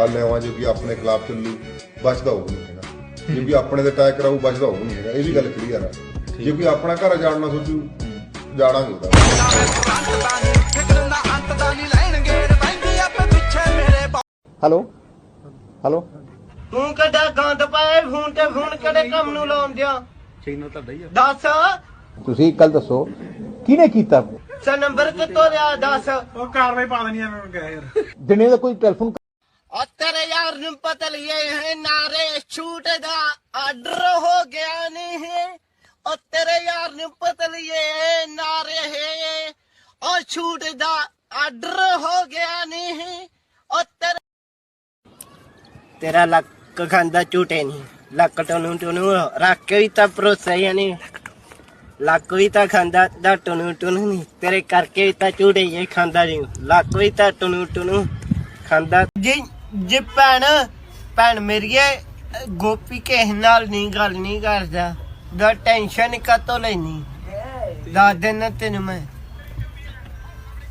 ਕੱਲ ਆਵਾਂ ਜੇ ਵੀ ਆਪਣੇ ਖਿਲਾਫ ਚੱਲੂ ਬਚਦਾ ਹੋਊ ਨਹੀਂ ਹੈਗਾ। ਜੇ ਵੀ ਆਪਣੇ ਤੇ ਅਟੈਕ ਕਰਾਊ ਬਚਦਾ ਹੋਊ ਨਹੀਂ ਹੈਗਾ। ਇਹ ਵੀ ਗੱਲ ਕਲੀਅਰ ਆ। ਜੇ ਕੋਈ ਆਪਣਾ ਘਰ ਜਾਣਨਾ ਸੋਚੂ ਜਾਣਾਂਗੇ ਉਹਦਾ। ਹੈਲੋ? ਹੈਲੋ? ਤੂੰ ਕਿੱਡਾ ਗੰਦ ਪਾਏ ਫੋਨ ਤੇ ਫੋਨ ਕਿਹੜੇ ਕੰਮ ਨੂੰ ਲਾਉਣ ਦਿਆ? ਸਿਗਨਲ ਤੁਹਾਡਾ ਹੀ ਆ। ਦੱਸ। ਤੁਸੀਂ ਇੱਕ ਗੱਲ ਦੱਸੋ ਕਿਹਨੇ ਕੀਤਾ? ਸਾ ਨੰਬਰ ਕਿੱਥੋਂ ਲਿਆ ਦੱਸ। ਉਹ ਕਾਰਵਾਈ ਪਾ ਦੇਣੀ ਐਵੇਂ ਮੈਂ ਕਿਹਾ ਯਾਰ। ਦਿਨੇ ਦਾ ਕੋਈ ਟੈਲੀਫੋਨ ਤੇਰੇ ਯਾਰ ਨੂੰ ਪਤਾ ਲਿਏ ਹੈ ਨਾਰੇ ਛੂਟ ਦਾ ਆਰਡਰ ਹੋ ਗਿਆ ਨਹੀਂ। ਹੈ ਉਹ ਤੇਰੇ ਯਾਰ ਨੂੰ ਪਤਾ ਲਿਏ ਨਾਰੇ ਹੈ। ਉਹ ਛੂਟ ਦਾ ਆਰਡਰ ਹੋ ਗਿਆ ਨਹੀਂ। ਹੈ ਉਹ ਤੇਰੇ ਤੇਰਾ ਲੱਕ ਖਾਂਦਾ ਝੂਟੇ ਨਹੀਂ। ਲੱਕ ਟੋਨੂੰ ਟੋਨੂੰ ਰੱਖ ਕੇ ਵੀ ਤਾਂ ਭਰੋਸਾ ਹੀ ਨਹੀਂ। ਲੱਕ ਵੀ ਤਾਂ ਖਾਂਦਾ ਦਾ ਟੋਨੂੰ ਟੋਨੂੰ ਨਹੀਂ। ਤੇਰੇ ਕਰਕੇ ਵੀ ਤਾਂ ਝੂਟੇ ਹੀ ਖਾਂਦਾ ਨਹੀਂ। ਲੱਕ ਵੀ ਤਾਂ ਟੋਨੂੰ ਟੋਨੂੰ ਖਾਂਦਾ ਜੀ ਜੇ ਭੈਣ ਭੈਣ ਮੇਰੀਏ ਗੋਪੀ ਕਿਸੇ ਨਾਲ ਨਹੀਂ ਗੱਲ ਨਹੀਂ ਕਰਦਾ। ਦਾ ਟੈਨਸ਼ਨ ਕਾਤੋਂ ਲੈਣੀ ਦੱਸ ਦੇਣਾ ਤੈਨੂੰ ਮੈਂ।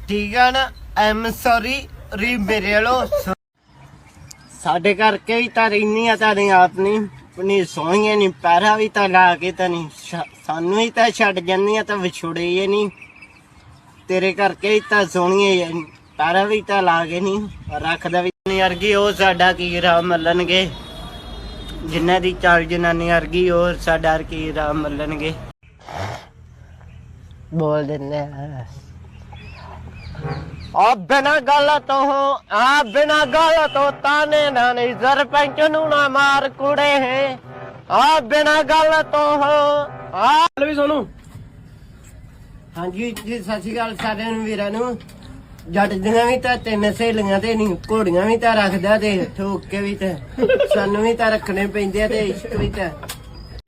ਠੀਕ ਆ ਨਾ? ਐਮ ਸੌਰੀ ਰੀ ਮੇਰੇ ਵੱਲੋਂ ਸਾਡੇ ਕਰਕੇ ਵੀ ਤਾਂ ਰਹਿਨੀ ਆ ਤਾਂ ਨਹੀਂ, ਆਪ ਨਹੀਂ। ਨਹੀਂ ਸੋਹਣੀਆਂ ਨਹੀਂ, ਪੈਰਾ ਵੀ ਤਾਂ ਲਾ ਕੇ ਤਾਂ ਨਹੀਂ। ਸਾਨੂੰ ਹੀ ਤਾਂ ਛੱਡ ਜਾਂਦੀਆਂ ਤਾਂ ਵਿਛੋੜੇ ਹੀ ਨਹੀਂ। ਤੇਰੇ ਕਰਕੇ ਹੀ ਤਾਂ ਸੋਹਣੀਆਂ ਹੀ ਪੈਰਾ ਵੀ ਤਾਂ ਲਾ ਕੇ ਨਹੀਂ, ਰੱਖਦਾ ਵੀ ਅਰਗੀ ਉਹ ਸਾਡਾ ਕੀ ਰਾਹ ਮੱਲਣਗੇ? ਜਿਨ੍ਹਾਂ ਦੀ ਚਾਲ ਜਨਾਨੀ ਅਰਗੀ ਉਹ ਸਾਡਾ ਕੀ ਰਾਹ ਮੱਲਣਗੇ? ਬੋਲ ਦਿੰਦੇ ਆ। ਆ ਬਿਨਾ ਗੱਲ ਤੋਂ ਆ ਬਿਨਾ ਗੱਲ ਤੋਂ ਤਾਨੇ ਨਾ ਨਹੀਂ ਸਰਪੰਚ ਨੂੰ ਨਾ ਮਾਰ ਕੁੜੇ। ਹੈ ਆ ਬਿਨਾ ਗੱਲ ਤੋਂ ਆ ਵੀ ਸੋਨੂੰ ਹਾਂਜੀ ਜੀ ਸਤਿ ਸ਼੍ਰੀ ਅਕਾਲ ਸਾਰਿਆਂ ਨੂੰ ਵੀਰਾਂ ਨੂੰ। ਜੱਟ ਦੀਆਂ ਵੀ ਤਾਂ ਤਿੰਨ ਸਹੇਲੀਆਂ ਤੇ ਨਹੀਂ, ਘੋੜੀਆਂ ਵੀ ਤਾਂ ਰੱਖਦਾ ਤੇ ਠੋਕ ਕੇ ਵੀ ਤਾਂ। ਸਾਨੂੰ ਵੀ ਤਾਂ ਰੱਖਣੇ ਪੈਂਦੇ ਆ ਤੇ ਇਸ਼ਕ ਵੀ ਤਾਂ।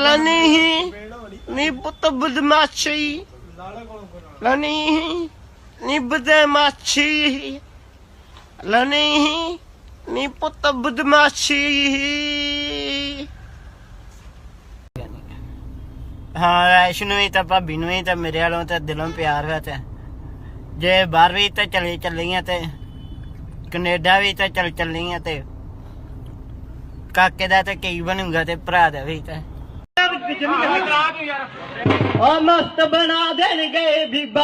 ਲਨੀ ਨੀ ਪੁੱਤ ਬਦਮਾਸ਼ੀ। ਲਨੀ ਨੀ ਬਦਮਾਸ਼ੀ। ਲਨੀ ਨੀ ਪੁੱਤ ਬਦਮਾਸ਼ੀ। ਹਾਂ ਐਸ਼ ਨੂੰ ਵੀ ਤਾਂ, ਭਾਬੀ ਨੂੰ ਵੀ ਤਾਂ, ਮੇਰੇ ਵੱਲੋਂ ਤਾਂ ਦਿਲੋਂ ਪਿਆਰ ਵਾ ਤੇ। ਜੇ ਬਾਹਰ ਵੀ ਤਾਂ ਚਲੇ ਚੱਲੀਆਂ ਤੇ ਕੈਨੇਡਾ ਵੀ ਤਾਂ ਚਲ ਚੱਲੀਆਂ ਤੇ ਕਾਕੇ ਦਾ ਤਾਂ ਕੀ ਬਣੂਗਾ ਤੇ ਭਰਾ ਦਾ ਵੀ ਤਾਂ। ਆ ਮਸਤ ਬਣਾ ਦੇਣਗੇ ਬੀਬਾ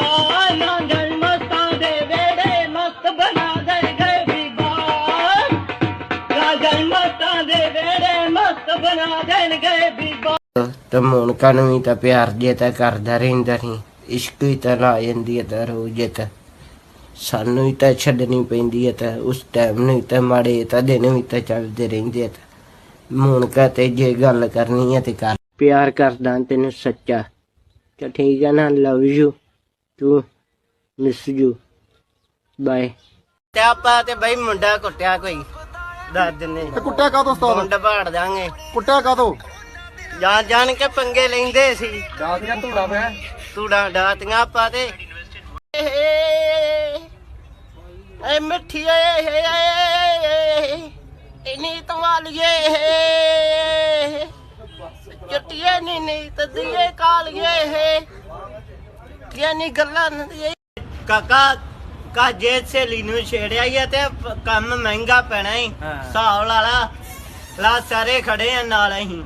ਨਾ ਜਨ ਮਸਤਾਂ ਦੇ ਵੇੜੇ ਮਸਤ ਬਣਾ ਦੇਣਗੇ ਬੀਬਾ। ਰਾਜਨ ਮਸਤਾਂ ਦੇ ਵੇੜੇ ਮਸਤ ਬਣਾ ਦੇਣਗੇ ਬੀਬਾ। ਤੇ ਮੋਨਕਾ ਨੂੰ ਵੀ ਤਾਂ ਪਿਆਰ ਜੇ ਤਾਂ ਕਰਦਾ ਰਹਿੰਦਾ ਨਹੀਂ ਇਸ਼ਕ ਹੀ ਤਾਂ ਲਾ ਜਾਂਦੀ ਹੈ ਤਾਂ ਰੋਜ਼ ਤਾਂ। ਸਾਨੂੰ ਹੀ ਤਾਂ ਛੱਡਣੀ ਪੈਂਦੀ ਹੈ ਤਾਂ ਉਸ ਟਾਈਮ ਨੂੰ ਹੀ ਤਾਂ ਮਾੜੇ ਤਾਂ ਦਿਨ ਵੀ ਤਾਂ ਚੱਲਦੇ ਰਹਿੰਦੇ ਆ ਤਾਂ। ਮੋਨਕਾ ਤੇ ਜੇ ਗੱਲ ਕਰਨੀ ਹੈ ਤੇ ਕਰ। ਪਿਆਰ ਕਰਦਾ ਤੈਨੂੰ ਸੱਚਾ। ਤਾਂ ਠੀਕ ਹੈ ਨਾ ਲਵ ਯੂ ਤੂੰ ਮਿਸ ਯੂ ਬਾਏ ਤੇ ਆਪਾਂ ਤੇ ਬਈ ਮੁੰਡਾ ਕੁੱਟਿਆ ਕੋਈ। ਦੱਸ ਦਿੰਨੇ ਤੇ ਕੁੱਟਿਆ ਕਾਹਤੋਂ ਉਸਤਾਦ? ਮੁੰਡਾ ਬਾੜ ਦਾਂਗੇ। ਕੁੱਟਿਆ ਕਾਹਤੋਂ? ਜਾਣ ਜਾਣ ਕੇ ਪੰਗੇ ਲੈਂਦੇ ਸੀ। ਦਾਸ ਜਾਂ ਧੂੜਾ ਪਿਆ ਤੂੜਾ ਡਾਤੀਆਂ ਆਪਾਂ ਤੇ ਏ ਮਿੱਠੀਏ ਇਨੀ ਤਵਾਲੀਏ ਚਟੀਏ ਨੀ ਨੀ ਤਦੀਏ ਕਾਲੀਏ ਕੀ ਨੀ ਗੱਲਾਂ ਨਦੀਏ ਕਾਕਾ ਕਾਜੇ ਸਹੇਲੀ ਨੂੰ ਛੇੜਿਆ ਹੀ ਤੇ ਪ- ਕੰਮ ਮਹਿੰਗਾ ਪੈਣਾ ਹੀ। ਹਿਸਾਬ ਲਾ ਲਾ ਸਾਰੇ ਖੜੇ ਆ ਨਾਲ ਅਸੀਂ।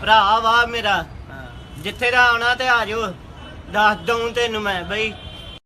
ਭਰਾ ਵਾ ਮੇਰਾ। ਜਿੱਥੇ ਦਾ ਆਉਣਾ ਤੇ ਆ ਜਾਓ। ਦੱਸ ਦਊਂ ਤੈਨੂੰ ਮੈਂ ਬਈ।